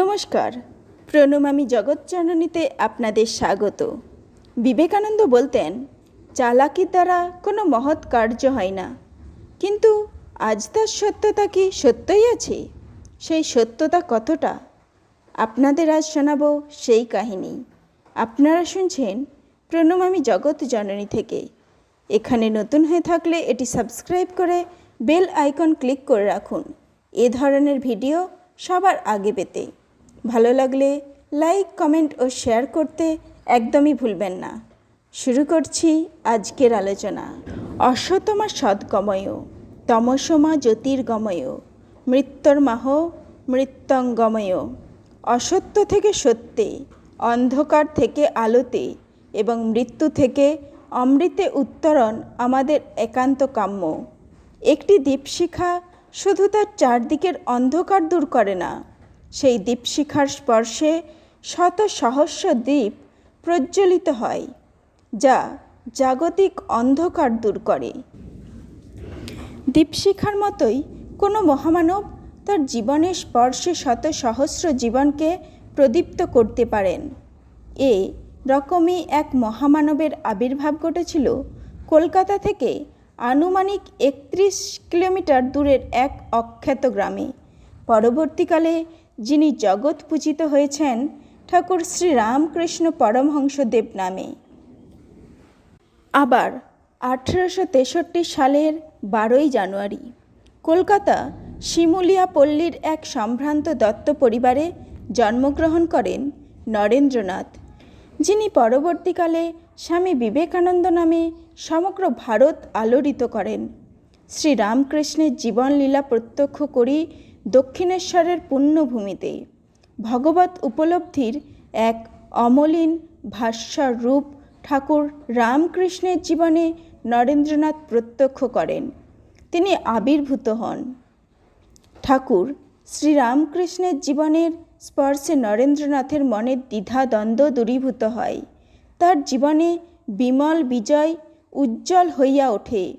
নমস্কার। প্রণমামী জগৎজননীতে আপনাদের স্বাগত। বিবেকানন্দ বলতেন চালাকির দ্বারা কোনো মহৎ কার্য হয় না। কিন্তু আজ তার সত্যতা কি সত্যই আছে? সেই সত্যতা কতটা? আপনাদের আজ শোনাবো সেই কাহিনী। আপনারা শুনছেন প্রণমামী জগৎ জননী থেকে। এখানে নতুন হয়ে থাকলে এটি সাবস্ক্রাইব করে বেল আইকন ক্লিক করে রাখুন। এ ধরনের ভিডিও সবার আগে পেতে ভালো লাগলে লাইক, কমেন্ট ও শেয়ার করতে একদমই ভুলবেন না। শুরু করছি আজকের আলোচনা। অশ্বতমা সদ্গময়, তমসমা জ্যোতির্গময় মৃত্যুর্মাহ মৃত্যঙ্গময়। অসত্য থেকে সত্যে, অন্ধকার থেকে আলোতে এবং মৃত্যু থেকে অমৃতে উত্তরণ আমাদের একান্ত কাম্য। একটি দীপশিখা শুধু তার চারদিকের অন্ধকার দূর করে না সেই দীপশিখার স্পর্শে শত সহস্র দ্বীপ প্রজ্বলিত হয়, যা জাগতিক অন্ধকার দূর করে। দীপশিখার মতোই কোনো মহামানব তার জীবনের স্পর্শে শত সহস্র জীবনকে প্রদীপ্ত করতে পারেন। এ রকমই এক মহামানবের আবির্ভাব ঘটেছিল কলকাতা থেকে আনুমানিক একত্রিশ কিলোমিটার দূরের এক অখ্যাত গ্রামে। পরবর্তীকালে যিনি জগৎ পূজিত হয়েছেন ঠাকুর শ্রী রামকৃষ্ণ পরমহংসদেব নামে। আবার আঠেরোশো তেষট্টি সালের বারোই জানুয়ারি, কলকাতা শিমুলিয়া পল্লীর এক সম্ভ্রান্ত দত্ত পরিবারে জন্মগ্রহণ করেন নরেন্দ্রনাথ, যিনি পরবর্তীকালে স্বামী বিবেকানন্দ নামে সমগ্র ভারত আলোড়িত করেন। শ্রীরামকৃষ্ণের জীবনলীলা প্রত্যক্ষ করি দক্ষিণেশ্বরের পুণ্যভূমিতে ভগবত উপলব্ধির এক অমলিন ভাস্বর রূপ ঠাকুর রামকৃষ্ণের জীবনে নরেন্দ্রনাথ প্রত্যক্ষ করেন। তিনি আবির্ভূত হন। ঠাকুর শ্রীরামকৃষ্ণের জীবনের স্পর্শে নরেন্দ্রনাথের মনের দ্বিধা দ্বন্দ্ব দূরীভূত হয়। তার জীবনে বিমল বিজয় উজ্জ্বল হইয়া ওঠে।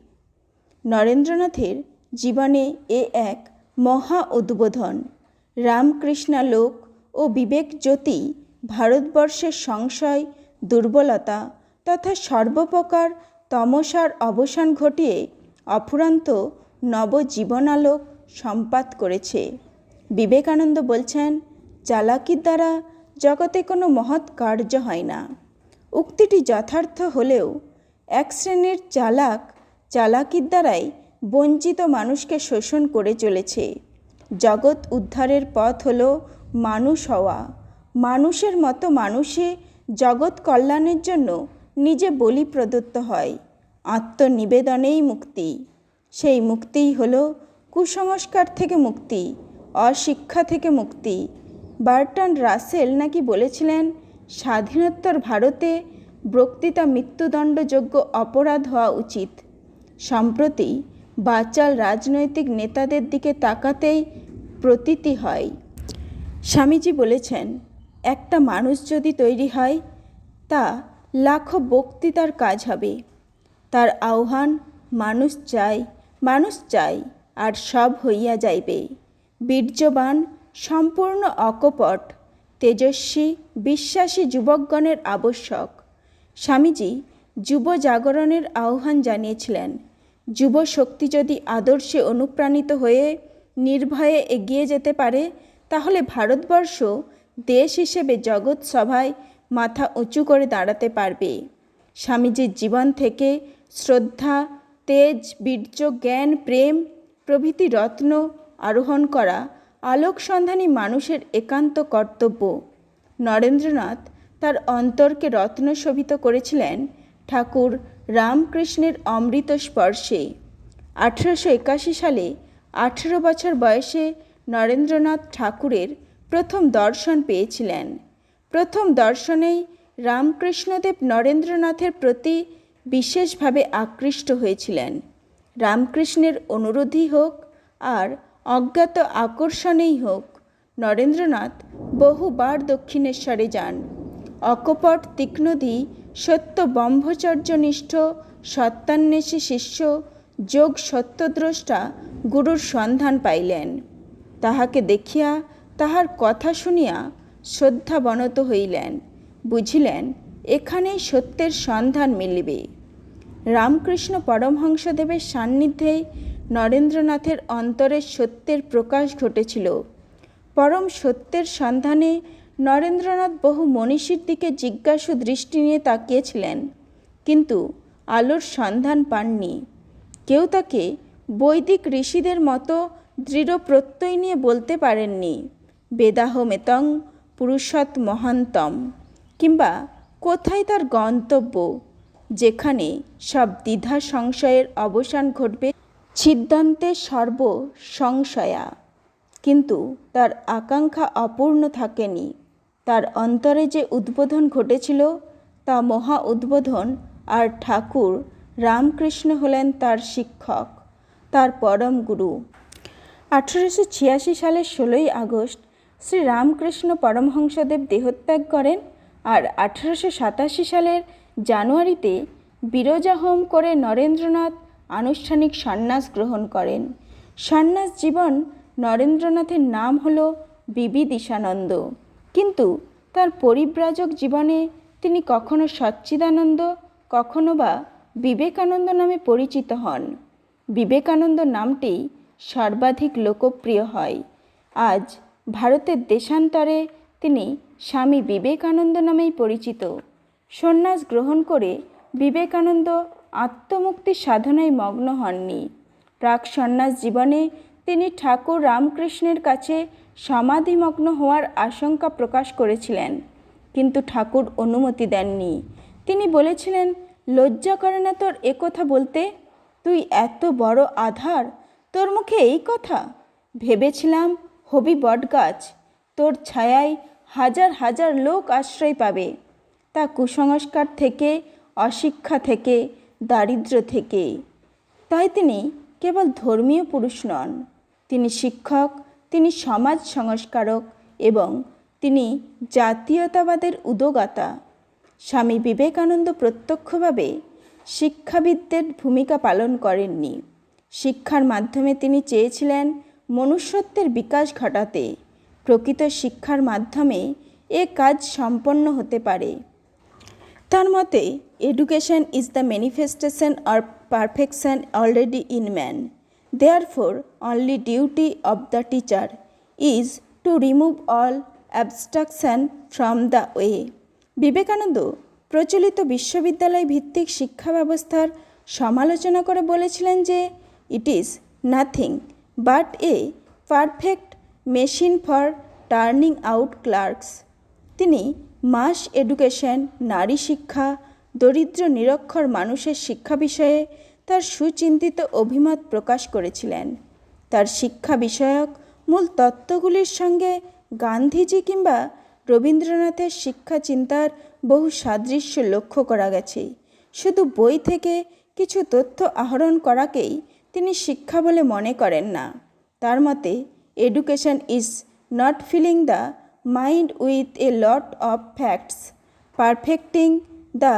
নরেন্দ্রনাথের জীবনে এ এক মহা উদ্বোধন। রামকৃষ্ণালোক ও বিবেক জ্যোতি, ভারতবর্ষের সংশয়, দুর্বলতা তথা সর্বপ্রকার তমসার অবসান ঘটিয়ে অফুরন্ত নবজীবনালোক সম্পাদ করেছে। বিবেকানন্দ বলছেন, চালাকির দ্বারা জগতে কোনো মহৎ কার্য হয় না। উক্তিটি যথার্থ হলেও এক শ্রেণির চালাক চালাকির দ্বারাই বঞ্চিত মানুষকে শোষণ করে চলেছে। জগৎ উদ্ধারের পথ হল মানুষ হওয়া। মানুষের মতো মানুষে জগৎ কল্যাণের জন্য নিজে বলি প্রদত্ত হয়। আত্মনিবেদনেই মুক্তি। সেই মুক্তিই হল কুসংস্কার থেকে মুক্তি, অশিক্ষা থেকে মুক্তি। বার্টন রাসেল নাকি বলেছিলেন, স্বাধীনোত্তর ভারতে বক্তৃতা মৃত্যুদণ্ডযোগ্য অপরাধ হওয়া উচিত। সম্প্রতি বাচাল রাজনৈতিক নেতাদের দিকে তাকাতেই প্রতীতি হয়। স্বামীজি বলেছেন, একটা মানুষ যদি তৈরি হয়, তা লাখো বক্তৃতার কাজ হবে। তার আহ্বান, মানুষ চাই মানুষ চাই আর সব হইয়া যাইবে। বীর্যবান, সম্পূর্ণ অকপট, তেজস্বী, বিশ্বাসী যুবকগণের আবশ্যক। স্বামীজি যুব জাগরণের আহ্বান জানিয়েছিলেন। যুব শক্তি যদি আদর্শে অনুপ্রাণিত হয়ে নির্ভয়ে এগিয়ে যেতে পারে, তাহলে ভারতবর্ষ দেশ হিসেবে জগৎ সভায় মাথা উঁচু করে দাঁড়াতে পারবে। স্বামীজির জীবন থেকে শ্রদ্ধা, তেজ, বীর্য, জ্ঞান, প্রেম, প্রভৃতি রত্ন আরোহণ করা আলোকসন্ধানী মানুষের একান্ত কর্তব্য। নরেন্দ্রনাথ তার অন্তরকে রত্ন শোভিত করেছিলেন ঠাকুর রামকৃষ্ণের অমৃত স্পর্শে। আঠেরোশো একাশি সালে আঠেরো বছর বয়সে নরেন্দ্রনাথ ঠাকুরের প্রথম দর্শন পেয়েছিলেন। প্রথম দর্শনেই রামকৃষ্ণদেব নরেন্দ্রনাথের প্রতি বিশেষভাবে আকৃষ্ট হয়েছিলেন। রামকৃষ্ণের অনুরোধই হোক আর অজ্ঞাত আকর্ষণেই হোক, নরেন্দ্রনাথ বহুবার দক্ষিণেশ্বরে যান। অকপট তীক্ষ্ণদী সত্য ব্রহ্মচর্যনিষ্ঠ সত্যান্বেষী শিষ্য, যোগ সত্যদ্রষ্টা গুরুর সন্ধান পাইলেন। তাহাকে দেখিয়া তাহার কথা শুনিয়া শ্রদ্ধাবনত হইলেন। বুঝিলেন, এখানেই সত্যের সন্ধান মিলিবে। রামকৃষ্ণ পরমহংসদেবের সান্নিধ্যেই নরেন্দ্রনাথের অন্তরে সত্যের প্রকাশ ঘটেছিল। পরম সত্যের সন্ধানে নরেন্দ্রনাথ বহু মনীষীর দিকে জিজ্ঞাসু দৃষ্টি নিয়ে তাকিয়েছিলেন। কিন্তু আলোর সন্ধান পাননি। কেউ তাকে বৈদিক ঋষিদের মতো দৃঢ় প্রত্যয় নিয়ে বলতে পারেননি। বেদাহ মেতং পুরুষৎ মহান্তম। কিংবা কোথায় তার গন্তব্য? যেখানে সব দ্বিধা সংশয়ের অবসান ঘটবে ছিদ্দান্তে সর্ব সংশয়া কিন্তু তার আকাঙ্ক্ষা অপূর্ণ থাকেনি। তার অন্তরে যে উদ্বোধন ঘটেছিল, তা মহা উদ্বোধন আর ঠাকুর রামকৃষ্ণ হলেন তার শিক্ষক, তার পরম গুরু। আঠেরোশো ছিয়াশি সালের ষোলোই আগস্ট শ্রী রামকৃষ্ণ পরমহংসদেব দেহত্যাগ করেন আর আঠেরোশো সাতাশি সালের জানুয়ারিতে বিরজা হোম করে নরেন্দ্রনাথ আনুষ্ঠানিক সন্ন্যাস গ্রহণ করেন। সন্ন্যাস জীবন নরেন্দ্রনাথের নাম হল বিবিদিশানন্দ। কিন্তু তার পরিব্রাজক জীবনে তিনি কখনো সচ্চিদানন্দ, কখনো বা বিবেকানন্দ নামে পরিচিত হন। বিবেকানন্দ নামটি সর্বাধিক লোকপ্রিয় হয়। আজ ভারতের দেশান্তরে তিনি স্বামী বিবেকানন্দ নামেই পরিচিত। সন্ন্যাস গ্রহণ করে বিবেকানন্দ আত্মমুক্তি সাধনায় মগ্ন হননি। প্রাক সন্ন্যাস জীবনে তিনি ঠাকুর রামকৃষ্ণের কাছে সমাধিমগ্ন হওয়ার আশঙ্কা প্রকাশ করেছিলেন, কিন্তু ঠাকুর অনুমতি দেননি। তিনি বলেছিলেন, লজ্জা করে না তোর একথা বলতে? তুই এত বড় আধার, তোর মুখে এই কথা? ভেবেছিলাম হবি বটগাছ, তোর ছায়ায় হাজার হাজার লোক আশ্রয় পাবে। তা কুসংস্কার থেকে, অশিক্ষা থেকে, দারিদ্র থেকে। তাই তিনি কেবল ধর্মীয় পুরুষ নন, তিনি শিক্ষক তিনি সমাজ সংস্কারক এবং তিনি জাতীয়তাবাদের উদগাতা। স্বামী বিবেকানন্দ প্রত্যক্ষভাবে শিক্ষাবিদদের ভূমিকা পালন করেননি। শিক্ষার মাধ্যমে তিনি চেয়েছিলেন মনুষ্যত্বের বিকাশ ঘটাতে। প্রকৃত শিক্ষার মাধ্যমে এ কাজ সম্পন্ন হতে পারে। তার মতে education is the manifestation of perfection already in man for only duty of the teacher is to remove all abstraction from the way Vivekananda প্রচলিত বিশ্ববিদ্যালয় ভিত্তিক শিক্ষা ব্যবস্থার সমালোচনা করে বলেছিলেন যে it is nothing but a perfect machine for turning out clerks তিনি মাস এডুকেশন নারী শিক্ষা, দরিদ্র নিরক্ষর মানুষের শিক্ষা বিষয়ে তার সুচিন্তিত অভিমত প্রকাশ করেছিলেন। তার শিক্ষা বিষয়ক মূল তত্ত্বগুলির সঙ্গে গান্ধীজি কিংবা রবীন্দ্রনাথের শিক্ষা চিন্তার বহু সাদৃশ্য লক্ষ্য করা গেছে। শুধু বই থেকে কিছু তথ্য আহরণ করাকেই তিনি শিক্ষা বলে মনে করেন না। তার মতে education is not filling the mind with a lot of facts perfecting the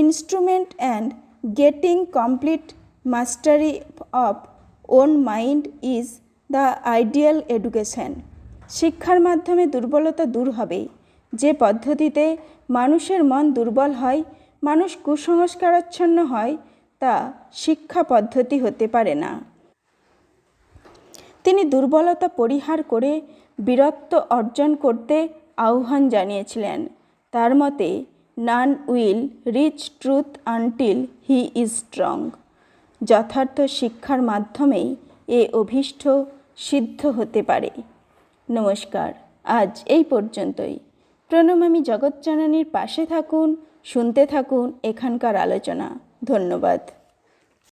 instrument and getting complete mastery of own mind is the ideal education শিক্ষার মাধ্যমে দুর্বলতা দূর হবে যে পদ্ধতিতে মানুষের মন দুর্বল হয়, মানুষ কুসংস্কারাচ্ছন্ন হয়, তা শিক্ষা পদ্ধতি হতে পারে না। তিনি দুর্বলতা পরিহার করে বীরত্ব অর্জন করতে আহ্বান জানিয়েছিলেন। তার মতে none will reach truth until he is strong. যথার্থ শিক্ষার মাধ্যমেই এ অভীষ্ট সিদ্ধ হতে পারে। নমস্কার, আজ এই পর্যন্তই। প্রণম, আমি জগৎ জগৎজননীর পাশে থাকুন, শুনতে থাকুন এখানকার আলোচনা। ধন্যবাদ।